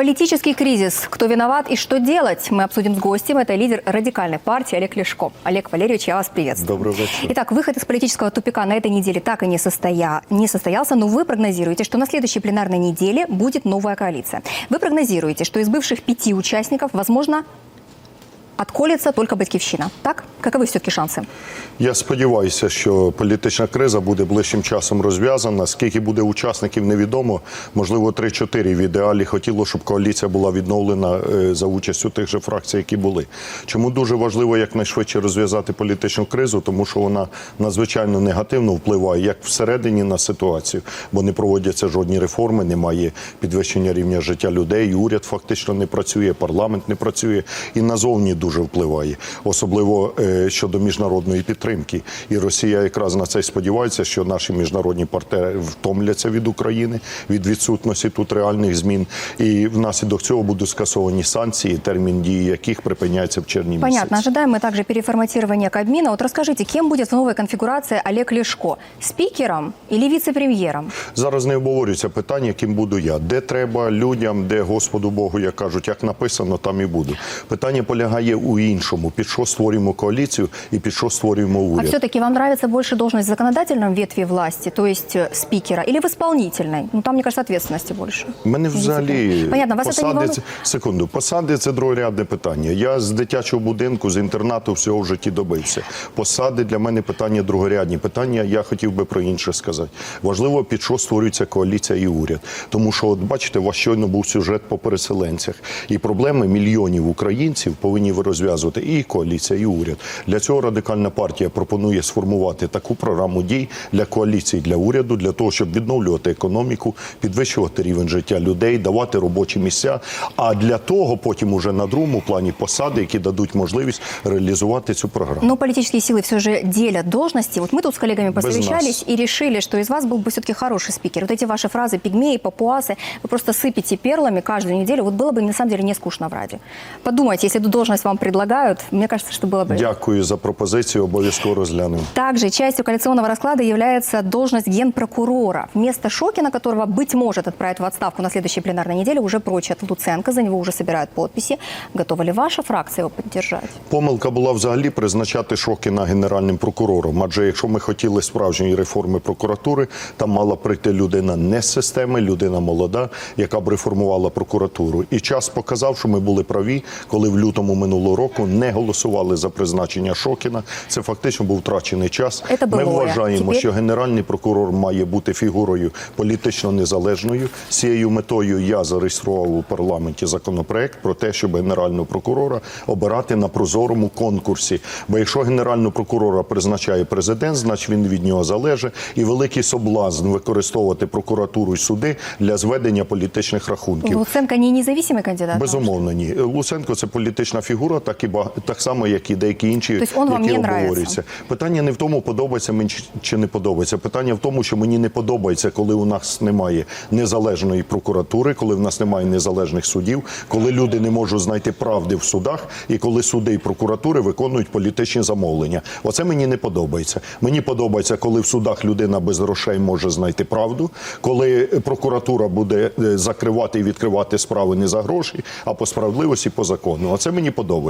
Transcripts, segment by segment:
Политический кризис. Кто виноват и что делать? Мы обсудим с гостем. Это лидер радикальной партии Олег Лешко. Олег Валерьевич, я вас приветствую. Добрый вечер. Итак, выход из политического тупика на этой неделе так и не, состоя... не состоялся, но вы прогнозируете, что на следующей пленарной неделе будет новая коалиция. Вы прогнозируете, что из бывших пяти участников, возможно, отколется только Батьківщина. Так? Каковы все-таки шансы? Я сподіваюся, що політична криза буде ближчим часом розв'язана. Скільки буде учасників, невідомо. Можливо, 3-4 в ідеалі хотіло, щоб коаліція була відновлена е, за участю тих же фракцій, які були. Чому дуже важливо якнайшвидше розв'язати політичну кризу, тому що вона надзвичайно негативно впливає як всередині на ситуацію, бо не проводяться жодні реформи, немає підвищення рівня життя людей. Уряд фактично не працює, парламент не працює і назовні дуже впливає, особливо е, щодо міжнародної підтримки. І Росія якраз на це сподівається, що наші міжнародні партнери втомляться від України від відсутності тут реальних змін. І внаслідок цього будуть скасовані санкції, термін дії яких припиняється в червні Понятно. місяці. Ожидаем мы также переформатирования Кабмина. Вот расскажите, кем будет в новой конфигурации Олег Лешко? Спикером или вице-премьером? Зараз не обговорюється питання, ким буду я. Де треба людям, де Господу Богу, як кажуть, як написано, там і буду. Питання полягає у іншому: під що створюємо коаліцію і під що створюємо А все-таки вам нравится больше должность в законодательном ветви власти, то есть э, спикера, или в исполнительной? Ну, там, мне кажется, ответственности больше. Мене взагалі Понятно, вас это не посади, волнует? це, секунду, посади це другорядне питання. Я з дитячого будинку, з інтернату всього в житті добився. Посади для мене питання другорядні. Питання я хотів би про інше сказати. Важливо, під що створюється коаліція і уряд. Тому що, от бачите, у вас щойно був сюжет по переселенцях. І проблеми мільйонів українців повинні ви розв'язувати і коаліція, і уряд. Для цього радикальна партія пропонує сформувати таку програму дій для коаліції, для уряду, для того, щоб відновлювати економіку, підвищувати рівень життя людей, давати робочі місця. А для того потім уже на другому плані посади, які дадуть можливість реалізувати цю програму. Но политические силы все же делят должности. Вот мы тут с коллегами Без посовещались нас. и решили, что из вас был бы все-таки хороший спикер. Вот эти ваши фразы «пигмеи», «папуасы», вы просто сыпете перлами каждую неделю. Вот было бы, на самом деле, не скучно в Раде. Подумайте, если эту должность вам предлагают, мне кажется, что было бы... Дякую за пропозицію. Обов'язково розглянемо. Также частью коалиционного расклада является должность генпрокурора. Вместо Шокина, которого, быть может, отправят в отставку на следующей пленарной неделе, уже прочат Луценко, за него уже собирают подписи. Готова ли ваша фракция его поддержать? Помилка була взагалі призначати Шокіна генеральним прокурором. Адже якщо ми хотіли справжньої реформи прокуратури, там мала прийти людина не з системи, людина молода, яка б реформувала прокуратуру. І час показав, що ми були праві, коли в лютому минулого року не голосували за призначення Шокіна. Це фактично був втрачений час. Ми вважаємо, що генеральний прокурор має бути фігурою політично незалежною. З цією метою я зареєстрував у парламенті законопроект про те, щоб генерального прокурора обирати на прозорому конкурсі. Бо якщо генерального прокурора призначає президент, значить він від нього залежить. І великий соблазн використовувати прокуратуру і суди для зведення політичних рахунків. Луценко не независимый кандидат? Безумовно, ні. Луценко це політична фігура, так і так само, як і деякі інші, Тобто які не обговорюються. Питання не в тому, подобається мені чи- чи не подобається. Питання в тому, що мені не подобається, коли у нас немає незалежної прокуратури, коли в нас немає незалежних судів, коли люди не можуть знайти правди в судах, і коли суди і прокуратури виконують політичні замовлення. Оце мені не подобається. Мені подобається, коли в судах людина без грошей може знайти правду, коли прокуратура буде е, закривати і відкривати справи не за гроші, а по справедливості по закону. Оце мені подобається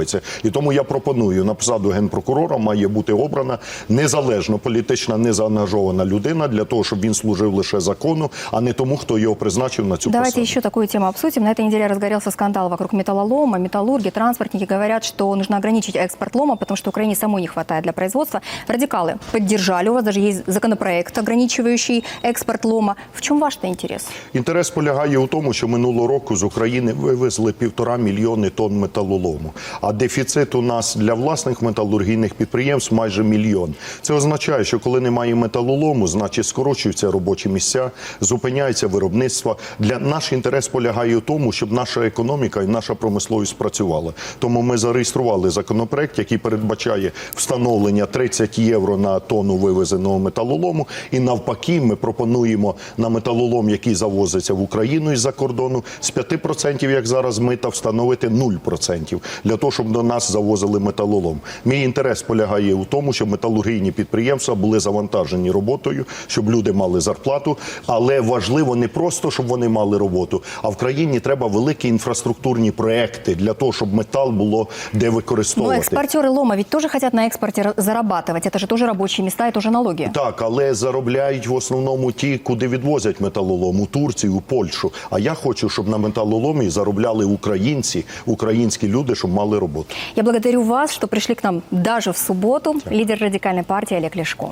І тому я пропоную на посаду генпрокурора має бути обрана незалежно політично незаангажована людина для того, щоб він служив лише закону, а не тому, хто його призначив на цю Давайте посаду. еще такую тему обсудим. На этой неделе разгорелся скандал вокруг металлолома. Металлурги, транспортники говорят, что нужно ограничить экспорт лома, потому что Украине самой не хватает для производства. Радикалы поддержали. У вас даже есть законопроект, ограничивающий экспорт лома. В чем ваш-то интерес? Інтерес полягає у тому, що минулого року з України вивезли півтора мільйони тонн металолому. А дефіцит у нас для власних металургійних підприємств майже мільйон. Це означає, що коли немає металолому, значить скорочуються робочі місця, зупиняється виробництво. Для наш інтерес полягає у тому, щоб наша економіка і наша промисловість працювала. Тому ми зареєстрували законопроект, який передбачає встановлення 30 євро на тонну вивезеного металолому. І навпаки, ми пропонуємо на металолом, який завозиться в Україну із-за кордону, з 5%, як зараз мита, встановити 0%. Для того, щоб до нас завозили металолом. Мій інтерес полягає у тому, щоб металургійні підприємства були завантажені роботою, щоб люди мали зарплату. Але важливо не просто, щоб вони мали роботу, а в країні треба великі інфраструктурні проекти для того, щоб метал було де Но використовувати. экспортеры лома ведь тоже хотят на экспорте ра- зарабатывать. Это же тоже рабочие места и тоже налоги. Так, але заробляють в основному ті, куди відвозять металолом у Турцію, у Польщу. А я хочу, щоб на металоломі заробляли українці, українські люди, щоб мали роботу. Я благодарю вас, что пришли к нам даже в субботу. Лидер радикальной партии Олег Лешко.